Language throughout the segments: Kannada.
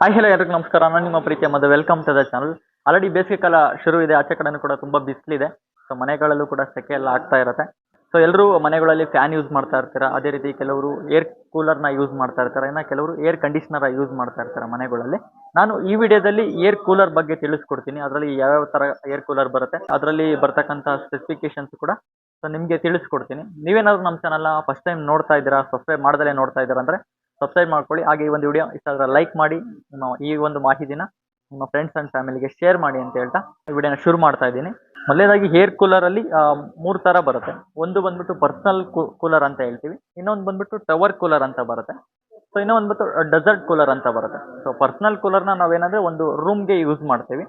ಹಾಯ್ ಹಲೋ ಎಲ್ರಿಗೂ ನಮಸ್ಕಾರ. ನಾನು ನಿಮ್ಮ ಪ್ರೀತಿಯ welcome to the channel already ಬೇಸಿಗೆ ಕಾಲ ಶುರು ಇದೆ. ಆಚೆ ಕಡೆನೂ ಕೂಡ ತುಂಬ ಬಿಸಿಲಿದೆ. ಸೊ ಮನೆಗಳಲ್ಲೂ ಕೂಡ ಸೆಕೆ ಎಲ್ಲ ಆಗ್ತಾ ಇರುತ್ತೆ. ಸೊ ಎಲ್ಲರೂ ಮನೆಗಳಲ್ಲಿ ಫ್ಯಾನ್ ಯೂಸ್ ಮಾಡ್ತಾ ಇರ್ತೀರಾ? ಅದೇ ರೀತಿ ಕೆಲವರು ಏರ್ ಕೂಲರ್ನ ಯೂಸ್ ಮಾಡ್ತಾ ಇರ್ತಾರೆ. ಇನ್ನು ಕೆಲವರು ಏರ್ ಕಂಡೀಷ್ನರ್ ಯೂಸ್ ಮಾಡ್ತಾ ಇರ್ತಾರೆ ಮನೆಗಳಲ್ಲಿ. ನಾನು ಈ ವಿಡಿಯೋದಲ್ಲಿ ಏರ್ ಕೂಲರ್ ಬಗ್ಗೆ ತಿಳಿಸ್ಕೊಡ್ತೀನಿ. ಅದರಲ್ಲಿ ಯಾವ್ಯಾವ ಥರ ಏರ್ ಕೂಲರ್ ಬರುತ್ತೆ, ಅದರಲ್ಲಿ ಬರ್ತಕ್ಕಂಥ ಸ್ಪೆಸಿಫಿಕೇಶನ್ಸ್ ಕೂಡ ಸೊ ನಿಮಗೆ ತಿಳಿಸ್ಕೊಡ್ತೀನಿ. ನೀವೇನಾದ್ರು ನಮ್ಮ ಚಾನಲ್ನ ಫಸ್ಟ್ ಟೈಮ್ ನೋಡ್ತಾ ಇದ್ದೀರಾ ಸಬ್ಸ್ಕ್ರೈಬ್ ಮಾಡ್ದಲೇ ನೋಡ್ತಾ ಇದ್ದೀರಾ ಅಂದರೆ ಸಬ್ಸ್ಕ್ರೈಬ್ ಮಾಡ್ಕೊಳ್ಳಿ. ಹಾಗೆ ಈ ಒಂದು ವಿಡಿಯೋ ಇಷ್ಟ ಆದರೆ ಲೈಕ್ ಮಾಡಿ. ನಿಮ್ಮ ಈ ಒಂದು ಮಾಹಿತಿನ ನಿಮ್ಮ ಫ್ರೆಂಡ್ಸ್ ಆ್ಯಂಡ್ ಫ್ಯಾಮಿಲಿಗೆ ಶೇರ್ ಮಾಡಿ ಅಂತ ಹೇಳ್ತಾ ಈ ವಿಡಿಯೋನ ಶುರು ಮಾಡ್ತಾ ಇದ್ದೀನಿ. ಮೊದಲೇದಾಗಿ ಹೇರ್ ಕೂಲರಲ್ಲಿ ಮೂರು ಥರ ಬರುತ್ತೆ. ಒಂದು ಬಂದ್ಬಿಟ್ಟು ಪರ್ಸನಲ್ ಕೂಲರ್ ಅಂತ ಹೇಳ್ತೀವಿ. ಇನ್ನೊಂದು ಬಂದ್ಬಿಟ್ಟು ಟವರ್ ಕೂಲರ್ ಅಂತ ಬರುತ್ತೆ. ಸೊ ಇನ್ನೂ ಒಂದು ಬಂದ್ಬಿಟ್ಟು ಡೆಸರ್ಟ್ ಕೂಲರ್ ಅಂತ ಬರುತ್ತೆ. ಸೊ ಪರ್ಸನಲ್ ಕೂಲರ್ನ ನಾವೇನಂದರೆ ಒಂದು ರೂಮ್ಗೆ ಯೂಸ್ ಮಾಡ್ತೀವಿ.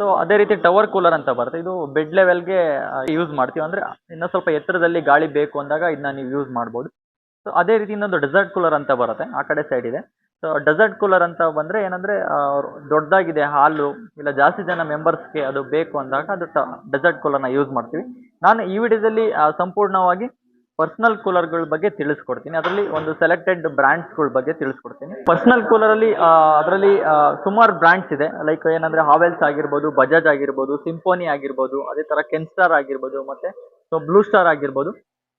ಸೊ ಅದೇ ರೀತಿ ಟವರ್ ಕೂಲರ್ ಅಂತ ಬರುತ್ತೆ. ಇದು ಬೆಡ್ ಲೆವೆಲ್ಗೆ ಯೂಸ್ ಮಾಡ್ತೀವಿ. ಅಂದರೆ ಇನ್ನೂ ಸ್ವಲ್ಪ ಎತ್ತರದಲ್ಲಿ ಗಾಳಿ ಬೇಕು ಅಂದಾಗ ಇದನ್ನ ನೀವು ಯೂಸ್ ಮಾಡ್ಬೋದು. ಸೊ ಅದೇ ರೀತಿ ಇನ್ನೊಂದು ಡೆಸರ್ಟ್ ಕೂಲರ್ ಅಂತ ಬರುತ್ತೆ, ಆ ಕಡೆ ಸೈಡ್ ಇದೆ. ಸೊ ಡೆಸರ್ಟ್ ಕೂಲರ್ ಅಂತ ಬಂದರೆ ಏನಂದರೆ ದೊಡ್ಡದಾಗಿದೆ ಹಾಲು, ಇಲ್ಲ ಜಾಸ್ತಿ ಜನ ಮೆಂಬರ್ಸ್ಗೆ ಅದು ಬೇಕು ಅಂದಾಗ ಅದು ಡೆಸರ್ಟ್ ಕೂಲರ್ನ ಯೂಸ್ ಮಾಡ್ತೀವಿ. ನಾನು ಈ ವಿಡಿಯೋದಲ್ಲಿ ಸಂಪೂರ್ಣವಾಗಿ ಪರ್ಸನಲ್ ಕೂಲರ್ಗಳ ಬಗ್ಗೆ ತಿಳಿಸ್ಕೊಡ್ತೀನಿ. ಅದರಲ್ಲಿ ಒಂದು ಸೆಲೆಕ್ಟೆಡ್ ಬ್ರ್ಯಾಂಡ್ಸ್ಗಳ ಬಗ್ಗೆ ತಿಳಿಸ್ಕೊಡ್ತೀನಿ. ಪರ್ಸನಲ್ ಕೂಲರಲ್ಲಿ ಅದರಲ್ಲಿ ಸುಮಾರು ಬ್ರ್ಯಾಂಡ್ಸ್ ಇದೆ. ಲೈಕ್ ಏನಂದ್ರೆ ಹಾವೆಲ್ಸ್ ಆಗಿರ್ಬೋದು ಬಜಾಜ್ ಆಗಿರ್ಬೋದು ಸಿಂಫೋನಿ ಆಗಿರ್ಬೋದು, ಅದೇ ಥರ ಕೆನ್ಸ್ಟಾರ್ ಆಗಿರ್ಬೋದು, ಮತ್ತೆ ಸೊ ಬ್ಲೂ ಸ್ಟಾರ್ ಆಗಿರ್ಬೋದು.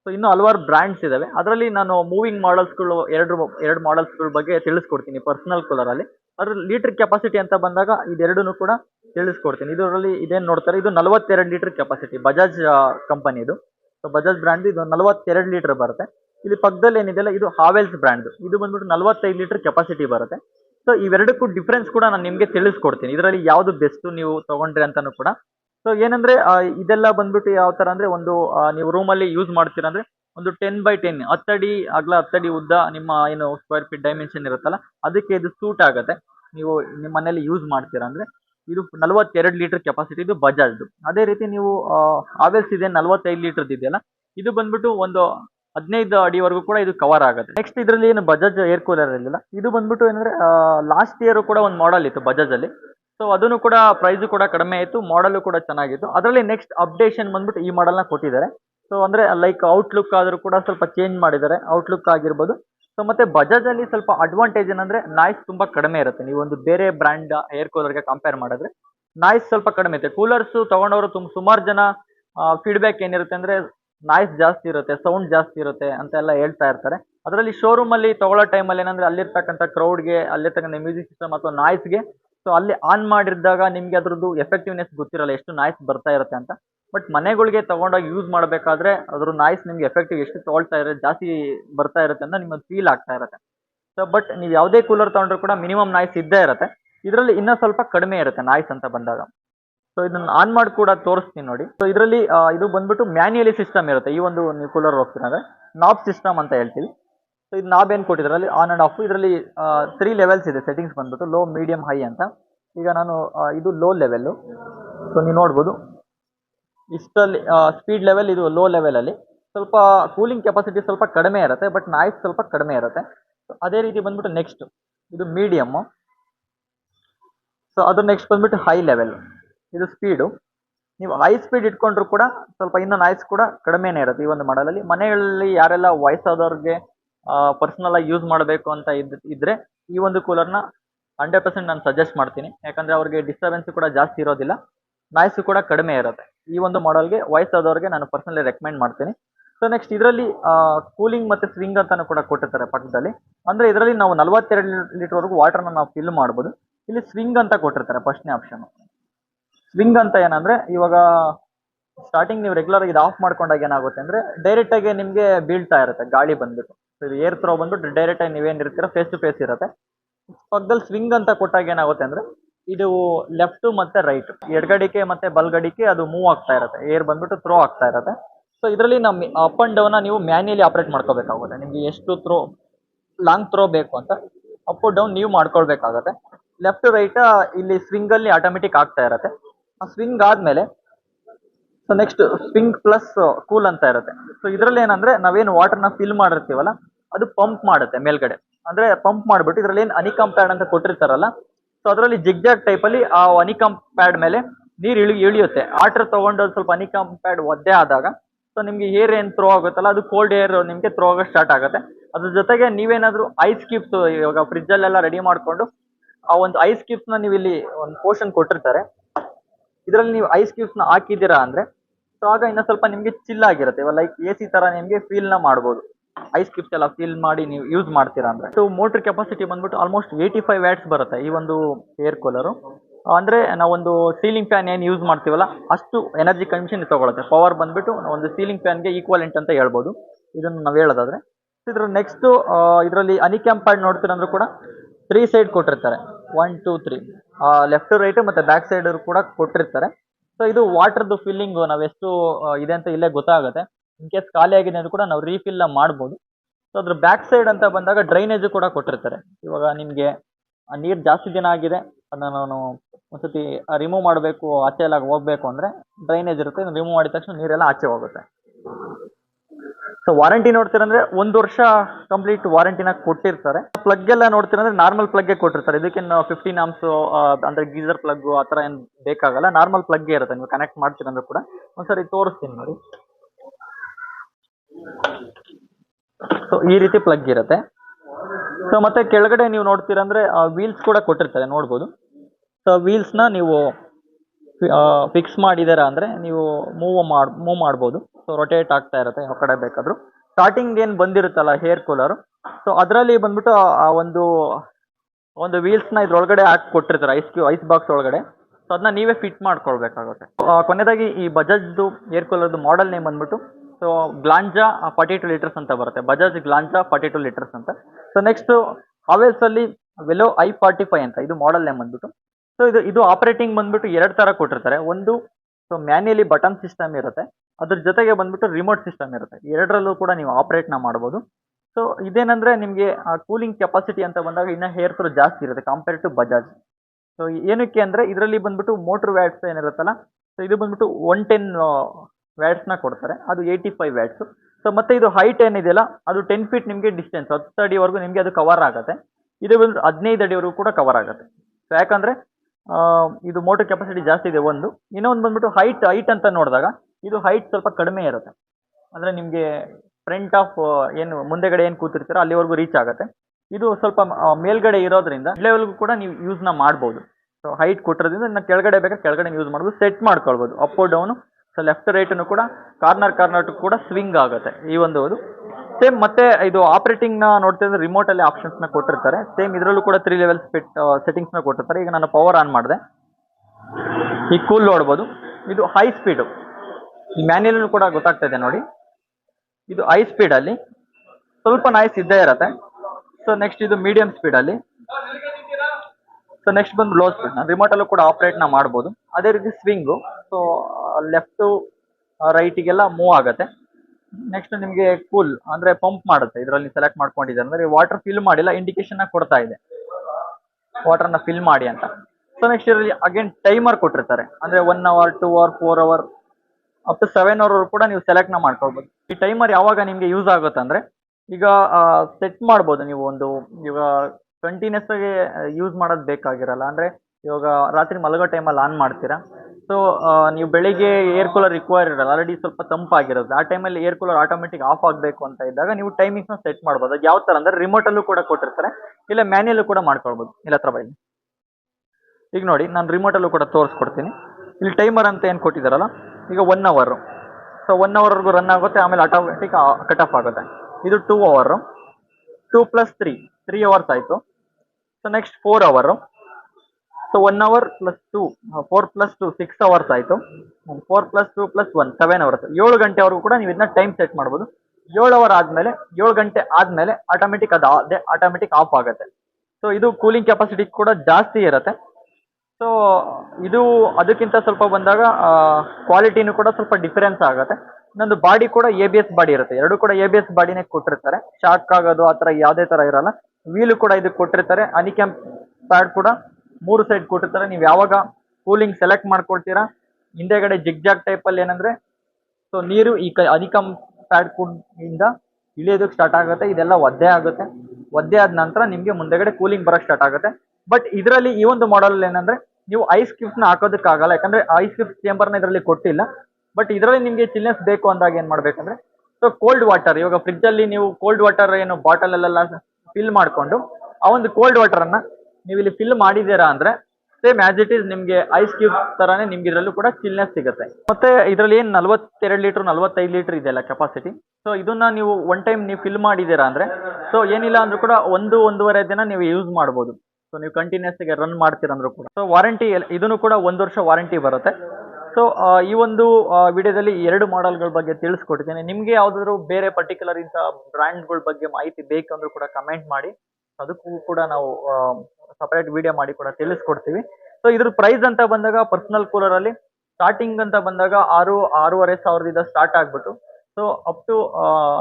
ಸೊ ಇನ್ನು ಹಲವಾರು ಬ್ರ್ಯಾಂಡ್ಸ್ ಇದಾವೆ. ಅದರಲ್ಲಿ ನಾನು ಮೂವಿಂಗ್ ಮಾಡಲ್ಸ್ಗಳು ಎರಡು ಎರಡು ಮಾಡಲ್ಸ್ಗಳ ಬಗ್ಗೆ ತಿಳಿಸ್ಕೊಡ್ತೀನಿ ಪರ್ಸನಲ್ ಕೂಲರಲ್ಲಿ ಅದ್ರ ಲೀಟರ್ ಕೆಪಾಸಿಟಿ ಅಂತ ಬಂದಾಗ ಇದೆರಡೂ ಕೂಡ ತಿಳಿಸ್ಕೊಡ್ತೀನಿ. ಇದರಲ್ಲಿ ಇದೇನು ನೋಡ್ತಾರೆ, ಇದು ನಲವತ್ತೆರಡು ಲೀಟರ್ ಕೆಪಾಸಿಟಿ ಬಜಾಜ್ ಕಂಪನಿ ಇದು ಸೊ ಬಜಾಜ್ ಬ್ರ್ಯಾಂಡ್ ಇದು ನಲವತ್ತೆರಡು ಲೀಟರ್ ಬರುತ್ತೆ. ಇಲ್ಲಿ ಪಕ್ಕದಲ್ಲಿ ಏನಿದೆಯಲ್ಲ, ಇದು ಹಾವೆಲ್ಸ್ ಬ್ರ್ಯಾಂಡ್ ಇದು ಬಂದ್ಬಿಟ್ಟು ನಲವತ್ತೈದು ಲೀಟರ್ ಕೆಪಾಸಿಟಿ ಬರುತ್ತೆ. ಸೊ ಇವೆರಡಕ್ಕೂ ಡಿಫ್ರೆನ್ಸ್ ಕೂಡ ನಾನು ನಿಮಗೆ ತಿಳಿಸ್ಕೊಡ್ತೀನಿ. ಇದರಲ್ಲಿ ಯಾವುದು ಬೆಸ್ಟ್ ನೀವು ತೊಗೊಂಡ್ರಿ ಅಂತಾನು ಕೂಡ ಸೊ ಏನಂದ್ರೆ ಇದೆಲ್ಲ ಬಂದ್ಬಿಟ್ಟು ಯಾವ ತರ ಅಂದ್ರೆ ಒಂದು ನೀವು ನೀವು ರೂಮಲ್ಲಿ ಯೂಸ್ ಮಾಡ್ತೀರಾ ಅಂದ್ರೆ ಒಂದು ಟೆನ್ ಬೈ ಟೆನ್ ಹತ್ತಡಿ ಅಗಲ ಹತ್ತಡಿ ಉದ್ದ ನಿಮ್ಮ, ಏನು ಸ್ಕ್ವೇರ್ ಫೀಟ್ ಡೈಮೆನ್ಷನ್ ಇರುತ್ತಲ್ಲ, ಅದಕ್ಕೆ ಇದು ಸೂಟ್ ಆಗುತ್ತೆ. ನೀವು ನಿಮ್ಮ ಮನೇಲಿ ಯೂಸ್ ಮಾಡ್ತೀರಾ ಅಂದ್ರೆ ಇದು ನಲವತ್ತೆರಡು ಲೀಟರ್ ಕೆಪಾಸಿಟಿ ಇದು ಬಜಾಜ್ದು ಅದೇ ರೀತಿ ನೀವು ಆವೆಲ್ಸ್ ಇದೆ ನಲವತ್ತೈದು ಲೀಟರ್ದು ಇದೆಯಲ್ಲ, ಇದು ಬಂದ್ಬಿಟ್ಟು ಒಂದು ಹದಿನೈದು ಅಡಿವರೆಗೂ ಕೂಡ ಇದು ಕವರ್ ಆಗುತ್ತೆ. ನೆಕ್ಸ್ಟ್ ಇದರಲ್ಲಿ ಏನು ಬಜಾಜ್ ಏರ್ ಕೂಲರ್ ಇರಲಿಲ್ಲ. ಇದು ಬಂದ್ಬಿಟ್ಟು ಏನಂದ್ರೆ ಲಾಸ್ಟ್ ಇಯರ್ ಕೂಡ ಒಂದು ಮಾಡಲ್ ಇತ್ತು ಬಜಾಜ್ ಅಲ್ಲಿ. ಸೊ ಅದನ್ನು ಕೂಡ ಪ್ರೈಸ್ ಕೂಡ ಕಡಿಮೆ ಆಯಿತು ಮಾಡಲು ಕೂಡ ಚೆನ್ನಾಗಿತ್ತು. ಅದರಲ್ಲಿ ನೆಕ್ಸ್ಟ್ ಅಪ್ಡೇಷನ್ ಬಂದ್ಬಿಟ್ಟು ಈ ಮಾಡಲ್ನ ಕೊಟ್ಟಿದ್ದಾರೆ. ಸೊ ಅಂದ್ರೆ ಲೈಕ್ ಔಟ್ಲುಕ್ ಆದರೂ ಕೂಡ ಸ್ವಲ್ಪ ಚೇಂಜ್ ಮಾಡಿದ್ದಾರೆ. ಔಟ್ಲುಕ್ ಆಗಿರ್ಬೋದು. ಸೊ ಮತ್ತೆ ಬಜಾಜ್ ಅಲ್ಲಿ ಸ್ವಲ್ಪ ಅಡ್ವಾಂಟೇಜ್ ಏನಂದ್ರೆ ನಾಯ್ಸ್ ತುಂಬಾ ಕಡಿಮೆ ಇರುತ್ತೆ. ನೀವು ಒಂದು ಬೇರೆ ಬ್ರ್ಯಾಂಡ್ ಏರ್ ಕೂಲರ್ಗೆ ಕಂಪೇರ್ ಮಾಡಿದ್ರೆ ನಾಯ್ಸ್ ಸ್ವಲ್ಪ ಕಡಿಮೆ ಇರುತ್ತೆ. ಕೂಲರ್ಸ್ ತೊಗೊಂಡವರು ತುಂಬ ಸುಮಾರು ಜನ ಫೀಡ್ಬ್ಯಾಕ್ ಏನಿರುತ್ತೆ ಅಂದ್ರೆ ನಾಯ್ಸ್ ಜಾಸ್ತಿ ಇರುತ್ತೆ ಸೌಂಡ್ ಜಾಸ್ತಿ ಇರುತ್ತೆ ಅಂತ ಎಲ್ಲ ಹೇಳ್ತಾ ಇರ್ತಾರೆ. ಅದರಲ್ಲಿ ಶೋರೂಮ್ ಅಲ್ಲಿ ತಗೊಳ್ಳೋ ಟೈಮಲ್ಲಿ ಏನಂದ್ರೆ ಅಲ್ಲಿರ್ತಕ್ಕಂಥ ಕ್ರೌಡ್ಗೆ ಅಲ್ಲಿರ್ತಕ್ಕಂಥ ಮ್ಯೂಸಿಕ್ ಸಿಸ್ಟಮ್ ಅಥವಾ ನಾಯ್ಸ್ಗೆ ಸೊ ಅಲ್ಲಿ ಆನ್ ಮಾಡಿದಾಗ ನಿಮ್ಗೆ ಅದ್ರದ್ದು ಎಫೆಕ್ಟಿವ್ನೆಸ್ ಗೊತ್ತಿರಲ್ಲ ಎಷ್ಟು ನಾಯ್ಸ್ ಬರ್ತಾ ಇರುತ್ತೆ ಅಂತ. ಬಟ್ ಮನೆಗಳಿಗೆ ತಗೊಂಡಾಗ ಯೂಸ್ ಮಾಡಬೇಕಾದ್ರೆ ಅದ್ರ ನಾಯ್ಸ್ ನಿಮ್ಗೆ ಎಫೆಕ್ಟಿವ್ ಎಷ್ಟು ತಗೊಳ್ತಾ ಇರುತ್ತೆ, ಜಾಸ್ತಿ ಬರ್ತಾ ಇರುತ್ತೆ ಅಂತ ನಿಮಗೆ ಫೀಲ್ ಆಗ್ತಾ ಇರುತ್ತೆ. ಸೊ ಬಟ್ ನೀವು ಯಾವುದೇ ಕೂಲರ್ ತಗೊಂಡ್ರು ಕೂಡ ಮಿನಿಮಮ್ ನಾಯ್ಸ್ ಇದ್ದೇ ಇರುತ್ತೆ. ಇದರಲ್ಲಿ ಇನ್ನೂ ಸ್ವಲ್ಪ ಕಡಿಮೆ ಇರುತ್ತೆ ನಾಯ್ಸ್ ಅಂತ ಬಂದಾಗ. ಸೊ ಇದನ್ನ ಆನ್ ಮಾಡಿ ಕೂಡ ತೋರಿಸ್ತೀನಿ ನೋಡಿ. ಸೊ ಇದರಲ್ಲಿ ಇದು ಬಂದ್ಬಿಟ್ಟು ಮ್ಯಾನ್ಯಲಿ ಸಿಸ್ಟಮ್ ಇರುತ್ತೆ. ಈ ಒಂದು ನೀವು ಕೂಲರ್ ಹೋಗ್ತೀನಿ ಅಂದ್ರೆ ನಾಬ್ ಸಿಸ್ಟಮ್ ಅಂತ ಹೇಳ್ತೀವಿ. ಸೊ ಇದು ನಾವೇನು ಕೊಟ್ಟಿದ್ದಾರೆ ಅಲ್ಲಿ ಆನ್ ಆ್ಯಂಡ್ ಆಫ್ ಇದರಲ್ಲಿ ತ್ರೀ ಲೆವೆಲ್ಸ್ ಇದೆ ಸೆಟ್ಟಿಂಗ್ಸ್ ಬಂದ್ಬಿಟ್ಟು ಲೋ ಮೀಡಿಯಂ ಹೈ ಅಂತ. ಈಗ ನಾನು ಇದು ಲೋ ಲೆವೆಲ್ಲು ಸೊ ನೀವು ನೋಡ್ಬೋದು. ಇಷ್ಟಲ್ಲಿ ಸ್ಪೀಡ್ ಲೆವೆಲ್ ಇದು ಲೋ ಲೆವೆಲಲ್ಲಿ ಸ್ವಲ್ಪ ಕೂಲಿಂಗ್ ಕೆಪಾಸಿಟಿ ಸ್ವಲ್ಪ ಕಡಿಮೆ ಇರುತ್ತೆ ಬಟ್ ನಾಯ್ಸ್ ಸ್ವಲ್ಪ ಕಡಿಮೆ ಇರುತ್ತೆ. ಸೊ ಅದೇ ರೀತಿ ಬಂದ್ಬಿಟ್ಟು ನೆಕ್ಸ್ಟ್ ಇದು ಮೀಡಿಯಮ್ಮು ಸೊ ಅದು ನೆಕ್ಸ್ಟ್ ಬಂದ್ಬಿಟ್ಟು ಹೈ ಲೆವೆಲ್ ಇದು ಸ್ಪೀಡು ನೀವು ಹೈ ಸ್ಪೀಡ್ ಇಟ್ಕೊಂಡ್ರು ಕೂಡ ಸ್ವಲ್ಪ ಇನ್ನೂ ನಾಯ್ಸ್ ಕೂಡ ಕಡಿಮೆನೇ ಇರುತ್ತೆ ಈ ಒಂದು ಮಾಡಲಲ್ಲಿ ಮನೆಗಳಲ್ಲಿ ಯಾರೆಲ್ಲ ವಯಸ್ಸಾದವ್ರಿಗೆ ಪರ್ಸನಲ್ ಆಗಿ ಯೂಸ್ ಮಾಡಬೇಕು ಅಂತ ಇದ್, ಇದ್ರೆ ಈ ಒಂದು ಕೂಲರ್ನ ಹಂಡ್ರೆಡ್ ಪರ್ಸೆಂಟ್ ನಾನು ಸಜೆಸ್ಟ್ ಮಾಡ್ತೀನಿ. ಯಾಕಂದ್ರೆ ಅವ್ರಿಗೆ ಡಿಸ್ಟರ್ಬೆನ್ಸ್ ಕೂಡ ಜಾಸ್ತಿ ಇರೋದಿಲ್ಲ. ನಾಯ್ಸ್ ಕೂಡ ಕಡಿಮೆ ಇರುತ್ತೆ. ಈ ಒಂದು ಮಾಡಲ್ಗೆ ವಯಸ್ಸಾದವ್ರಿಗೆ ನಾನು ಪರ್ಸನಲಿ ರೆಕಮೆಂಡ್ ಮಾಡ್ತೀನಿ. ಸೊ ನೆಕ್ಸ್ಟ್ ಇದರಲ್ಲಿ ಕೂಲಿಂಗ್ ಮತ್ತೆ ಸ್ವಿಂಗ್ ಅಂತಾನೂ ಕೂಡ ಕೊಟ್ಟಿರ್ತಾರೆ ಪಕ್ಕದಲ್ಲಿ. ಅಂದ್ರೆ ಇದರಲ್ಲಿ ನಾವು ನಲವತ್ತೆರಡು ಲೀಟರ್ವರೆಗೂ ವಾಟರ್ನ ನಾವು ಫಿಲ್ ಮಾಡ್ಬೋದು. ಇಲ್ಲಿ ಸ್ವಿಂಗ್ ಅಂತ ಕೊಟ್ಟಿರ್ತಾರೆ ಫಸ್ಟ್ನೇ ಆಪ್ಷನ್ ಸ್ವಿಂಗ್ ಅಂತ ಏನಂದ್ರೆ, ಇವಾಗ ಸ್ಟಾರ್ಟಿಂಗ್ ನೀವು ರೆಗ್ಯುಲರ್ ಇದು ಆಫ್ ಮಾಡ್ಕೊಂಡಾಗ ಏನಾಗುತ್ತೆ ಅಂದ್ರೆ ಡೈರೆಕ್ಟ್ ಆಗಿ ನಿಮಗೆ ಬೀಳ್ತಾ ಇರುತ್ತೆ, ಗಾಳಿ ಬಂದ್ಬಿಟ್ಟು. ಇದು ಏರ್ ಥ್ರೋ ಬಂದ್ಬಿಟ್ಟು ಡೈರೆಕ್ಟ್ ಆಗಿ ನೀವೇನು ಇರ್ತೀರ ಫೇಸ್ ಟು ಫೇಸ್ ಇರುತ್ತೆ. ಪಕ್ಕದಲ್ಲಿ ಸ್ವಿಂಗ್ ಅಂತ ಕೊಟ್ಟಾಗ ಏನಾಗುತ್ತೆ ಅಂದ್ರೆ, ಇದು ಲೆಫ್ಟು ಮತ್ತೆ ರೈಟ್ ಎಡಗಡಿಕೆ ಮತ್ತೆ ಬಲ್ಗಡಿಕೆ ಅದು ಮೂವ್ ಆಗ್ತಾ ಇರುತ್ತೆ. ಏರ್ ಬಂದ್ಬಿಟ್ಟು ಥ್ರೋ ಆಗ್ತಾ ಇರುತ್ತೆ. ಸೊ ಇದರಲ್ಲಿ ನಮ್ಮ ಅಪ್ ಅಂಡ್ ಡೌನ್ ನೀವು ಮ್ಯಾನ್ಯಲಿ ಆಪರೇಟ್ ಮಾಡ್ಕೋಬೇಕಾಗುತ್ತೆ. ನಿಮಗೆ ಎಷ್ಟು ಥ್ರೋ ಲಾಂಗ್ ಥ್ರೋ ಬೇಕು ಅಂತ ಅಪ್ ಡೌನ್ ನೀವು ಮಾಡ್ಕೊಳ್ಬೇಕಾಗತ್ತೆ. ಲೆಫ್ಟ್ ರೈಟ್ ಇಲ್ಲಿ ಸ್ವಿಂಗಲ್ಲಿ ಆಟೋಮೆಟಿಕ್ ಆಗ್ತಾ ಇರುತ್ತೆ. ಆ ಸ್ವಿಂಗ್ ಆದಮೇಲೆ so next swing plus cool ಅಂತ ಇರುತ್ತೆ. ಸೊ ಇದರಲ್ಲಿ ಏನಂದ್ರೆ, ನಾವೇನು ವಾಟರ್ನ ಫಿಲ್ ಮಾಡಿರ್ತೀವಲ್ಲ ಅದು ಪಂಪ್ ಮಾಡುತ್ತೆ ಮೇಲ್ಗಡೆ. ಅಂದ್ರೆ ಪಂಪ್ ಮಾಡ್ಬಿಟ್ಟು ಇದರಲ್ಲಿ ಏನು ಅನಿಕಮ್ ಪ್ಯಾಡ್ ಅಂತ ಕೊಟ್ಟಿರ್ತಾರಲ್ಲ ಸೊ ಅದರಲ್ಲಿ ಜಿಗ್ಜಾಗ್ ಟೈಪ್ ಅಲ್ಲಿ ಆ ಅನಿಕಮ್ ಪ್ಯಾಡ್ ಮೇಲೆ ನೀರು ಇಳಿ, ಇಳಿಯುತ್ತೆ. ಆಟರ್ ತಗೊಂಡು ಸ್ವಲ್ಪ ಅನಿಕಮ್ ಪ್ಯಾಡ್ ಒದ್ದೆ ಆದಾಗ ಸೊ ನಿಮ್ಗೆ ಏರ್ ಏನ್ ಥ್ರೋ ಆಗುತ್ತಲ್ಲ, ಅದು ಕೋಲ್ಡ್ ಏರ್ ನಿಮ್ಗೆ ಥ್ರೋ ಆಗೋ ಸ್ಟಾರ್ಟ್ ಆಗುತ್ತೆ. ಅದ್ರ ಜೊತೆಗೆ ನೀವೇನಾದ್ರೂ ಐಸ್ ಕ್ಯೂಬ್ಸ್ ಇವಾಗ ಫ್ರಿಜ್ ಅಲ್ಲೆಲ್ಲ ರೆಡಿ ಮಾಡ್ಕೊಂಡು, ಆ ಒಂದು ಐಸ್ ಕ್ಯೂಬ್ಸ್ನ ನೀವು ಇಲ್ಲಿ ಒಂದು ಪೋರ್ಷನ್ ಕೊಟ್ಟಿರ್ತಾರೆ. ಇದರಲ್ಲಿ ನೀವು ಐಸ್ ಕ್ಯೂಬ್ಸ್ನ ಹಾಕಿದ್ದೀರಾ ಅಂದ್ರೆ ಸೊ ಆಗ ಇನ್ನ ಸ್ವಲ್ಪ ನಿಮ್ಗೆ ಚಿಲ್ ಆಗಿರುತ್ತೆ. ಲೈಕ್ ಎ ಸಿ ತರ ನಿಮ್ಗೆ ಫೀಲ್ನ ಮಾಡ್ಬೋದು. ಐಸ್ ಕ್ಯೂಬ್ಸ್ ಎಲ್ಲ ಫಿಲ್ ಮಾಡಿ ನೀವು ಯೂಸ್ ಮಾಡ್ತೀರಾ ಅಂದರೆ? ಸೊ ಮೋಟ್ರ್ ಕೆಪಾಸಿಟಿ ಬಂದ್ಬಿಟ್ಟು ಆಲ್ಮೋಸ್ಟ್ ಏಯ್ಟಿ ಫೈವ್ ವ್ಯಾಟ್ಸ್ ಬರುತ್ತೆ ಈ ಒಂದು ಏರ್ ಕೂಲರು ಅಂದರೆ ನಾವೊಂದು ಸೀಲಿಂಗ್ ಫ್ಯಾನ್ ಏನು ಯೂಸ್ ಮಾಡ್ತೀವಲ್ಲ, ಅಷ್ಟು ಎನರ್ಜಿ ಕನ್ಸ್ಯೂಮ್ ತೊಗೊಳುತ್ತೆ. ಪವರ್ ಬಂದ್ಬಿಟ್ಟು ಒಂದು ಸೀಲಿಂಗ್ ಫ್ಯಾನ್ಗೆ ಈಕ್ವಲೆಂಟ್ ಅಂತ ಹೇಳ್ಬೋದು. ಇದನ್ನು ನಾವು ಹೇಳೋದಾದ್ರೆ, ಇದ್ರ ನೆಕ್ಸ್ಟು ಇದರಲ್ಲಿ ಅನಿಕ್ಯಾಂಪ್ ಪ್ಯಾಡ್ ನೋಡ್ತೀರಂದ್ರೂ ಕೂಡ ತ್ರೀ ಸೈಡ್ ಕೊಟ್ಟಿರ್ತಾರೆ. One two three left right ಮತ್ತು ಬ್ಯಾಕ್ ಸೈಡ್ ಕೂಡ ಕೊಟ್ಟಿರ್ತಾರೆ. ಸೊ ಇದು ವಾಟರ್ದು ಫಿಲ್ಲಿಂಗು ನಾವು ಎಷ್ಟು ಇದೆ ಅಂತ ಇಲ್ಲೇ ಗೊತ್ತಾಗುತ್ತೆ. ಇನ್ ಕೇಸ್ ಖಾಲಿ ಆಗಿದೆ ಅಂದ್ರೂ ಕೂಡ ನಾವು ರೀಫಿಲ್ ಮಾಡ್ಬೋದು. ಸೊ ಅದ್ರ ಬ್ಯಾಕ್ ಸೈಡ್ ಅಂತ ಬಂದಾಗ ಡ್ರೈನೇಜ್ ಕೂಡ ಕೊಟ್ಟಿರ್ತಾರೆ. ಇವಾಗ ನಿಮಗೆ ನೀರು ಜಾಸ್ತಿ ದಿನ ಆಗಿದೆ, ಅದನ್ನ ನಾನು ಒಂದ್ಸತಿ ರಿಮೂವ್ ಮಾಡಬೇಕು, ಆಚೆ ಎಲ್ಲ ಹೋಗ್ಬೇಕು ಅಂದ್ರೆ ಡ್ರೈನೇಜ್ ಇರುತ್ತೆ ರಿಮೂವ್ ಮಾಡಿದ ತಕ್ಷಣ ನೀರೆಲ್ಲ ಆಚೆ ಹೋಗುತ್ತೆ. ಸೊ ವಾರಂಟಿ ನೋಡ್ತೀರಂದ್ರೆ ಒಂದು ವರ್ಷ ಕಂಪ್ಲೀಟ್ ವಾರಂಟಿನ ಕೊಟ್ಟಿರ್ತಾರೆ. ಪ್ಲಗ್ ಎಲ್ಲ ನೋಡ್ತೀರಂದ್ರೆ ನಾರ್ಮಲ್ ಪ್ಲಗ್ಗೆ ಕೊಟ್ಟಿರ್ತಾರೆ. ಇದಕ್ಕೆ ಫಿಫ್ಟೀನ್ ಆಮ್ಸ್ ಅಂದ್ರೆ ಗೀಸರ್ ಪ್ಲಗ್ ಆ ಥರ ಏನು ಬೇಕಾಗಲ್ಲ ನಾರ್ಮಲ್ ಪ್ಲಗ್ಗೆ ಇರುತ್ತೆ. ನೀವು ಕನೆಕ್ಟ್ ಮಾಡ್ತೀರಂದ್ರೆ ಕೂಡ. ಒಂದ್ಸರಿ ತೋರಿಸ್ತೀನಿ ನೋಡಿ. ಸೊ ಈ ರೀತಿ ಪ್ಲಗ್ ಇರುತ್ತೆ. ಸೊ ಮತ್ತೆ ಕೆಳಗಡೆ ನೀವು ನೋಡ್ತೀರಂದ್ರೆ ವೀಲ್ಸ್ ಕೂಡ ಕೊಟ್ಟಿರ್ತಾರೆ, ನೋಡ್ಬೋದು. ಸೊ ವೀಲ್ಸ್ನ ನೀವು ಫಿಕ್ಸ್ ಮಾಡಿದ್ದೀರಾ ಅಂದರೆ ನೀವು ಮೂವ್ ಮಾಡ್ ಮೂವ್ ಮಾಡ್ಬೋದು. ಸೊ ರೊಟೇಟ್ ಆಗ್ತಾ ಇರುತ್ತೆ, ಯಾವ ಕಡೆ ಬೇಕಾದರೂ. ಸ್ಟಾರ್ಟಿಂಗ್ ಏನು ಬಂದಿರುತ್ತಲ್ಲ ಹೇರ್ ಕೂಲರು ಸೊ ಅದರಲ್ಲಿ ಬಂದ್ಬಿಟ್ಟು, ಆ- ಒಂದು ಒಂದು ವೀಲ್ಸ್ನ ಇದ್ರೊಳಗಡೆ ಹಾಕಿ ಕೊಟ್ಟಿರ್ತಾರೆ ಐಸ್ ಕ್ಯೂ ಐಸ್ ಬಾಕ್ಸ್ ಒಳಗಡೆ. ಸೊ ಅದನ್ನ ನೀವೇ ಫಿಟ್ ಮಾಡ್ಕೊಳ್ಬೇಕಾಗುತ್ತೆ. ಕೊನೆಯದಾಗಿ ಈ ಬಜಾಜ್ದು ಏರ್ ಕೂಲರ್ದು ಮಾಡೆಲ್ ನೇಮ್ ಬಂದ್ಬಿಟ್ಟು so Glanza forty two litres ಅಂತ ಬರುತ್ತೆ. Bajaj Glanza forty two litres ಅಂತ ಸೊ ನೆಕ್ಸ್ಟ್ ಅಲ್ಲಿ ವೆಲೋ ಐ ಫಾರ್ಟಿ ಫೈವ್ ಅಂತ. ಇದು ಮಾಡಲ್ ನೇಮ್ ಬಂದ್ಬಿಟ್ಟು. ಸೊ ಇದು ಇದು ಆಪರೇಟಿಂಗ್ ಬಂದ್ಬಿಟ್ಟು ಎರಡು ತರ ಕೊಟ್ಟಿರ್ತಾರೆ. ಒಂದು ಸೊ ಮ್ಯಾನ್ಯಲಿ ಬಟನ್ ಸಿಸ್ಟಮ್ ಇರುತ್ತೆ. ಅದ್ರ ಜೊತೆಗೆ ಬಂದ್ಬಿಟ್ಟು ರಿಮೋಟ್ ಸಿಸ್ಟಮ್ ಇರುತ್ತೆ. ಎರಡರಲ್ಲೂ ಕೂಡ ನೀವು ಆಪರೇಟ್ನ ಮಾಡ್ಬೋದು. ಸೊ ಇದೇನಂದ್ರೆ ನಿಮಗೆ ಕೂಲಿಂಗ್ ಕೆಪಾಸಿಟಿ ಅಂತ ಬಂದಾಗ ಇನ್ನ ಹೇರ್ ಥ್ರೋ ಜಾಸ್ತಿ ಇರುತ್ತೆ ಕಂಪೇರ್ ಟು ಬಜಾಜ್ ಸೊ ಏನಕ್ಕೆ ಅಂದ್ರೆ ಇದರಲ್ಲಿ ಬಂದ್ಬಿಟ್ಟು ಮೋಟರ್ ವ್ಯಾಟ್ಸ್ ಏನಿರುತ್ತಲ್ಲ ಸೊ ಇದು ಬಂದ್ಬಿಟ್ಟು ಒನ್ ಟೆನ್ ವ್ಯಾಟ್ಸ್ನ ಕೊಡ್ತಾರೆ. ಅದು ಏಯ್ಟಿ ಫೈವ್ ವ್ಯಾಟ್ಸು ಸೊ ಮತ್ತೆ ಇದು ಹೈಟ್ ಏನಿದೆಯಲ್ಲ, ಅದು ಟೆನ್ ಫೀಟ್ ನಿಮಗೆ ಡಿಸ್ಟೆನ್ಸ್ ಹತ್ತು ಅಡಿವರೆಗೂ ನಿಮಗೆ ಅದು ಕವರ್ ಆಗುತ್ತೆ. ಇದು ಬಂದು ಹದಿನೈದು ಅಡಿವರೆಗೂ ಕೂಡ ಕವರ್ ಆಗುತ್ತೆ. ಸೊ ಯಾಕಂದರೆ ಇದು ಮೋಟರ್ ಕೆಪಾಸಿಟಿ ಜಾಸ್ತಿ ಇದೆ ಒಂದು. ಇನ್ನೊಂದು ಬಂದುಬಿಟ್ಟು ಹೈಟ್ ಹೈಟ್ ಅಂತ ನೋಡಿದಾಗ, ಇದು ಹೈಟ್ ಸ್ವಲ್ಪ ಕಡಿಮೆ ಇರುತ್ತೆ. ಅಂದರೆ ನಿಮಗೆ ಫ್ರಂಟ್ ಆಫ್ ಏನು, ಮುಂದೆಗಡೆ ಏನು ಕೂತಿರ್ತೀರೋ ಅಲ್ಲಿವರೆಗೂ ರೀಚ್ ಆಗುತ್ತೆ. ಇದು ಸ್ವಲ್ಪ ಮೇಲ್ಗಡೆ ಇರೋದ್ರಿಂದ ಲೆವೆಲ್ಗೂ ಕೂಡ ನೀವು ಯೂಸ್ನ ಮಾಡ್ಬೋದು. ಸೊ ಹೈಟ್ ಕೊಟ್ಟಿರೋದ್ರಿಂದ ಇನ್ನು ಕೆಳಗಡೆ ಬೇಕಾದ್ರೆ ಕೆಳಗಡೆ ಯೂಸ್ ಮಾಡ್ಬೋದು ಸೆಟ್ ಮಾಡ್ಕೊಳ್ಬೋದು. ಅಪ್ ಡೌನು ಸೊ ಲೆಫ್ಟ್ ರೈಟನ್ನು ಕೂಡ ಕಾರ್ನರ್ ಕಾರ್ನರ್ ಕೂಡ ಸ್ವಿಂಗ್ ಆಗುತ್ತೆ. ಈ ಒಂದು ಅದು ಸೇಮ್ ಮತ್ತೆ ಇದು ಆಪರೇಟಿಂಗ್ನ ನೋಡ್ತಿದ್ರೆ ರಿಮೋಟ್ ಅಲ್ಲಿ ಆಪ್ಷನ್ಸ್ನ ಕೊಟ್ಟಿರ್ತಾರೆ. ಸೇಮ್ ಇದರಲ್ಲೂ ಕೂಡ ತ್ರೀ ಲೆವೆಲ್ ಸೆಟ್ಟಿಂಗ್ಸ್ನ ಕೊಟ್ಟಿರ್ತಾರೆ. ಈಗ ನಾನು ಪವರ್ ಆನ್ ಮಾಡಿದೆ. ಈ ಕೂಲ್ ನೋಡ್ಬೋದು. ಇದು ಹೈ ಸ್ಪೀಡು ಈ ಮ್ಯಾನ್ಯಲ್ ಕೂಡ ಗೊತ್ತಾಗ್ತಾ ಇದೆ ನೋಡಿ. ಇದು ಹೈ ಸ್ಪೀಡ್ ಅಲ್ಲಿ. ಸ್ವಲ್ಪ ನಾಯ್ಸ್ ಇದ್ದೇ ಇರತ್ತೆ. ಸೊ ನೆಕ್ಸ್ಟ್ ಇದು ಮೀಡಿಯಂ ಸ್ಪೀಡ್ ಅಲ್ಲಿ. ಸೊ ನೆಕ್ಸ್ಟ್ ಬಂದು ಲೋ ಸ್ಪೀಡ್ ರಿಮೋಟ್ ಅಲ್ಲೂ ಕೂಡ ಆಪರೇಟ್ನ ಮಾಡ್ಬೋದು. ಅದೇ ರೀತಿ ಸ್ವಿಂಗು ಸೊ ಲೆಫ್ಟ್ ರೈಟಿಗೆಲ್ಲ ಮೂವ್ ಆಗುತ್ತೆ. ನೆಕ್ಸ್ಟ್ ನಿಮಗೆ ಕೂಲ್ ಅಂದ್ರೆ ಪಂಪ್ ಮಾಡುತ್ತೆ. ಇದರಲ್ಲಿ ಸೆಲೆಕ್ಟ್ ಮಾಡ್ಕೊಂಡಿದ್ದಾರೆ. ಅಂದ್ರೆ ವಾಟರ್ ಫಿಲ್ ಮಾಡಿಲ್ಲ ಇಂಡಿಕೇಶನ್ ಕೊಡ್ತಾ ಇದೆ. ವಾಟರ್ನ ಫಿಲ್ ಮಾಡಿ ಅಂತ. ಸೊ ನೆಕ್ಸ್ಟ್ ಇದರಲ್ಲಿ ಅಗೇನ್ ಟೈಮರ್ ಕೊಟ್ಟಿರ್ತಾರೆ. ಅಂದ್ರೆ one hour two hour four hour up to seven hour ಕೂಡ ನೀವು ಸೆಲೆಕ್ಟ್ನ ಮಾಡ್ಕೊಳ್ಬೋದು. ಈ ಟೈಮರ್ ಯಾವಾಗ ನಿಮ್ಗೆ ಯೂಸ್ ಆಗುತ್ತೆ ಅಂದ್ರೆ, ಈಗ ಸೆಟ್ ಮಾಡ್ಬೋದು ನೀವು ಒಂದು, ಈಗ ಕಂಟಿನ್ಯೂಸ್ ಆಗಿ ಯೂಸ್ ಮಾಡೋದು ಬೇಕಾಗಿರಲ್ಲ. ಅಂದ್ರೆ ಇವಾಗ ರಾತ್ರಿ ಮಲಗೋ ಟೈಮಲ್ಲಿ ಆನ್ ಮಾಡ್ತೀರಾ? ಸೊ ನೀವು ಬೆಳಿಗ್ಗೆ ಏರ್ ಕೂಲರ್ ರಿಕ್ವೈರ್ ಇರಲ್ಲ. ಆಲ್ರೆಡಿ ಸ್ವಲ್ಪ ತಂಪಾಗಿರುತ್ತೆ ಆ ಟೈಮಲ್ಲಿ ಏರ್ ಕೂಲರ್ ಆಟೋಮೆಟಿಕ್ ಆಫ್ ಆಗಬೇಕು ಅಂತ ಇದ್ದಾಗ ನೀವು ಟೈಮಿಂಗ್ಸ್ನ ಸೆಟ್ ಮಾಡ್ಬೋದು. ಅದು ಯಾವ ಥರ ಅಂದ್ರೆ ರಿಮೋಟಲ್ಲೂ ಕೂಡ ಕೊಟ್ಟಿರ್ತಾರೆ. ಇಲ್ಲ ಮ್ಯಾನ್ಯಲ್ಲೂ ಕೂಡ ಮಾಡ್ಕೊಳ್ಬೋದು. ಇಲ್ಲ ಹತ್ರ ಬೈಲಿ ಈಗ ನೋಡಿ, ನಾನು ರಿಮೋಟಲ್ಲೂ ಕೂಡ ತೋರಿಸ್ಕೊಡ್ತೀನಿ. ಇಲ್ಲಿ ಟೈಮರ್ ಅಂತ ಏನು ಕೊಟ್ಟಿದ್ದಾರಲ್ಲ ಈಗ ಒನ್ ಅವರು ಸೊ ಒನ್ ಅವರ್ವರೆಗೂ ರನ್ ಆಗುತ್ತೆ, ಆಮೇಲೆ ಆಟೋಮೆಟಿಕ್ ಕಟ್ ಆಫ್ ಆಗುತ್ತೆ. ಇದು two hour two plus three three hours ಆಯಿತು. So next four hour so one hour plus two four plus two six hours ಆಯಿತು. Four plus two plus one seven hours ಏಳು ಗಂಟೆವರೆಗೂ ಕೂಡ ನೀವು ಇದನ್ನ ಟೈಮ್ ಸೆಟ್ ಮಾಡ್ಬೋದು. ಏಳು ಅವರ್ ಆದಮೇಲೆ, ಏಳು ಗಂಟೆ ಆದಮೇಲೆ ಆಟೋಮೆಟಿಕ್ ಅದು ಅದೇ ಆಟೋಮೆಟಿಕ್ ಆಫ್ ಆಗುತ್ತೆ. ಸೊ ಇದು ಕೂಲಿಂಗ್ ಕೆಪಾಸಿಟಿ ಕೂಡ ಜಾಸ್ತಿ ಇರುತ್ತೆ. ಸೊ ಇದು ಅದಕ್ಕಿಂತ ಸ್ವಲ್ಪ ಬಂದಾಗ ಕ್ವಾಲಿಟಿನೂ ಕೂಡ ಸ್ವಲ್ಪ ಡಿಫರೆನ್ಸ್ ಆಗುತ್ತೆ. ಇನ್ನೊಂದು ಬಾಡಿ ಕೂಡ ಎ ಬಿ ಎಸ್ ಬಾಡಿ ಇರುತ್ತೆ. ಎರಡು ಕೂಡ ಎ ಬಿ ಎಸ್ ಬಾಡಿನೇ ಕೊಟ್ಟಿರ್ತಾರೆ. ಶಾಕ್ ಆಗೋದು, ಆ ಥರ ಯಾವುದೇ ಥರ ಇರಲ್ಲ. ವೀಲು ಕೂಡ ಇದಕ್ಕೆ ಕೊಟ್ಟಿರ್ತಾರೆ. ಅನಿಕ್ಯಾಂಪ್ ಪ್ಯಾಡ್ ಕೂಡ ಮೂರು ಸೈಡ್ ಕೊಟ್ಟಿರ್ತಾರೆ. ನೀವು ಯಾವಾಗ ಕೂಲಿಂಗ್ ಸೆಲೆಕ್ಟ್ ಮಾಡ್ಕೊಳ್ತೀರಾ, ಹಿಂದೆಗಡೆ ಜಿಗ್ ಜಾಗ್ ಟೈಪಲ್ಲಿ ಏನಂದ್ರೆ ಸೊ ನೀರು ಈ ಕ ಅನಿಕಮ್ ಪ್ಯಾಡ್ ಇಂದ ಇಳಿಯೋದಕ್ಕೆ ಸ್ಟಾರ್ಟ್ ಆಗುತ್ತೆ. ಇದೆಲ್ಲ ಒದ್ದೆ ಆಗುತ್ತೆ. ಒದ್ದೆ ಆದ ನಂತರ ನಿಮಗೆ ಮುಂದೆಗಡೆ ಕೂಲಿಂಗ್ ಬರೋಕ್ಕೆ ಸ್ಟಾರ್ಟ್ ಆಗುತ್ತೆ. ಬಟ್ ಇದರಲ್ಲಿ ಈ ಒಂದು ಮಾಡಲ್ ಏನಂದ್ರೆ, ನೀವು ಐಸ್ ಕ್ಯೂಬ್ಸ್ನ ಹಾಕೋದಕ್ಕಾಗಲ್ಲ. ಯಾಕಂದ್ರೆ ಐಸ್ ಕ್ಯೂಬ್ಸ್ ಚೇಂಬರ್ನ ಇದರಲ್ಲಿ ಕೊಟ್ಟಿಲ್ಲ. ಬಟ್ ಇದರಲ್ಲಿ ನಿಮಗೆ ಚಿಲ್ನೆಸ್ ಬೇಕು ಅಂದಾಗ ಏನು ಮಾಡಬೇಕಂದ್ರೆ ಸೊ ಕೋಲ್ಡ್ ವಾಟರ್ ಇವಾಗ ಫ್ರಿಡ್ಜ್ ಅಲ್ಲಿ ನೀವು ಕೋಲ್ಡ್ ವಾಟರ್ ಏನು ಬಾಟಲ್ ಅಲ್ಲೆಲ್ಲ ಫಿಲ್ ಮಾಡಿಕೊಂಡು, ಆ ಒಂದು ಕೋಲ್ಡ್ ವಾಟರ್ ಅನ್ನ ನೀವು ಇಲ್ಲಿ ಫಿಲ್ ಮಾಡಿದ್ದೀರಾ ಅಂದ್ರೆ ಸೇಮ್ ಆಸ್ ಇಟ್ ಈಸ್ ನಿಮಗೆ ಐಸ್ ಕ್ಯೂಬ್ ತರಾನೇ ನಿಮ್ಗೆ ಇದರಲ್ಲೂ ಕೂಡ ಚಿಲ್ನೆಸ್ ಸಿಗುತ್ತೆ. ಮತ್ತೆ ಇದರಲ್ಲಿ ಏನು ನಲ್ವತ್ತೆರಡು ಲೀಟರ್ ನಲ್ವತ್ತೈದು ಲೀಟರ್ ಇದೆಯಲ್ಲ ಕೆಪಾಸಿಟಿ ಸೊ ಇದನ್ನ ನೀವು ಒನ್ ಟೈಮ್ ನೀವು ಫಿಲ್ ಮಾಡಿದ್ದೀರಾ ಅಂದ್ರೆ ಸೊ ಏನಿಲ್ಲ ಅಂದ್ರೂ ಕೂಡ ಒಂದು, ಒಂದೂವರೆ ದಿನ ನೀವು ಯೂಸ್ ಮಾಡ್ಬೋದು. ಸೊ ನೀವು ಕಂಟಿನ್ಯೂಸ್ ಆಗಿ ರನ್ ಮಾಡ್ತೀರಂದ್ರೂ ಕೂಡ. ಸೊ ವಾರಂಟಿ ಇದನ್ನು ಕೂಡ ಒಂದು ವರ್ಷ ವಾರಂಟಿ ಬರುತ್ತೆ. ಸೊ ಈ ಒಂದು ವಿಡಿಯೋದಲ್ಲಿ ಎರಡು ಮಾಡೆಲ್ಗಳ ಬಗ್ಗೆ ತಿಳಿಸ್ಕೊಟ್ಟಿದ್ದೀನಿ. ನಿಮಗೆ ಯಾವುದಾದ್ರು ಬೇರೆ ಪರ್ಟಿಕ್ಯುಲರ್ ಇಂಥ ಬ್ರ್ಯಾಂಡ್ಗಳ ಬಗ್ಗೆ ಮಾಹಿತಿ ಬೇಕಂದ್ರೂ ಕೂಡ ಕಮೆಂಟ್ ಮಾಡಿ. ಅದಕ್ಕೂ ಕೂಡ ನಾವು ಸಪರೇಟ್ ವಿಡಿಯೋ ಮಾಡಿ ಕೂಡ ತಿಳಿಸ್ಕೊಡ್ತೀವಿ. ಸೊ ಇದ್ರ ಪ್ರೈಸ್ ಅಂತ ಬಂದಾಗ ಪರ್ಸನಲ್ ಕೂಲರ್ ಅಲ್ಲಿ ಸ್ಟಾರ್ಟಿಂಗ್ ಅಂತ ಬಂದಾಗ ಆರು, ಆರೂವರೆ ಸಾವಿರದಿಂದ ಸ್ಟಾರ್ಟ್ ಆಗ್ಬಿಟ್ಟು ಸೊ ಅಪ್ ಟು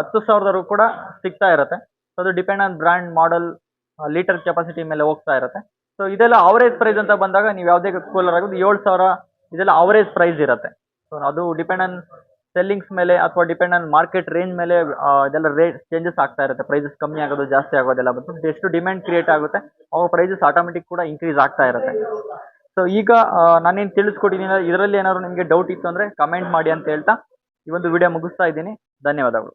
ಹತ್ತು ಸಾವಿರದವರೆಗೂ ಕೂಡ ಸಿಗ್ತಾ ಇರುತ್ತೆ. ಸೊ ಅದು depend on brand model litre capacity ಮೇಲೆ ಹೋಗ್ತಾ ಇರುತ್ತೆ. ಸೊ ಇದೆಲ್ಲ ಅವರೇಜ್ ಪ್ರೈಸ್ ಅಂತ ಬಂದಾಗ, ನೀವು ಯಾವುದೇ ಕೂಲರ್ ಆಗೋದು ಏಳು ಸಾವಿರ, ಇದೆಲ್ಲ ಅವರೇಜ್ ಪ್ರೈಸ್ ಇರುತ್ತೆ. ಸೊ ಅದು ಡಿಪೆಂಡ್ ಆನ್ ಸೆಲ್ಲಿಂಗ್ಸ್ ಮೇಲೆ ಅಥವಾ ಡಿಪೆಂಡ್ ಆನ್ ಮಾರ್ಕೆಟ್ ರೇಂಜ್ ಮೇಲೆ ಇದೆಲ್ಲ ರೇಟ್ ಚೇಂಜಸ್ ಆಗ್ತಾ ಇರುತ್ತೆ. ಪ್ರೈಸಸ್ ಕಮ್ಮಿ ಆಗೋದು, ಜಾಸ್ತಿ ಆಗೋದೆಲ್ಲ ಬಂದು ಎಷ್ಟು ಡಿಮ್ಯಾಂಡ್ ಕ್ರಿಯೇಟ್ ಆಗುತ್ತೆ, ಅವಾಗ ಪ್ರೈಸಸ್ ಆಟೋಮೆಟಿಕ್ ಕೂಡ ಇನ್ಕ್ರೀಸ್ ಆಗ್ತಾ ಇರುತ್ತೆ. ಸೊ ಈಗ ನಾನೇನು ತಿಳಿಸ್ಕೊಟ್ಟಿದ್ದೀನಿ ಇದರಲ್ಲಿ ಏನಾದ್ರು ನಿಮಗೆ ಡೌಟ್ ಇತ್ತು ಅಂದರೆ ಕಮೆಂಟ್ ಮಾಡಿ ಅಂತ ಹೇಳ್ತಾ ಈ ಒಂದು ವಿಡಿಯೋ ಮುಗಿಸ್ತಾ ಇದ್ದೀನಿ. ಧನ್ಯವಾದಗಳು.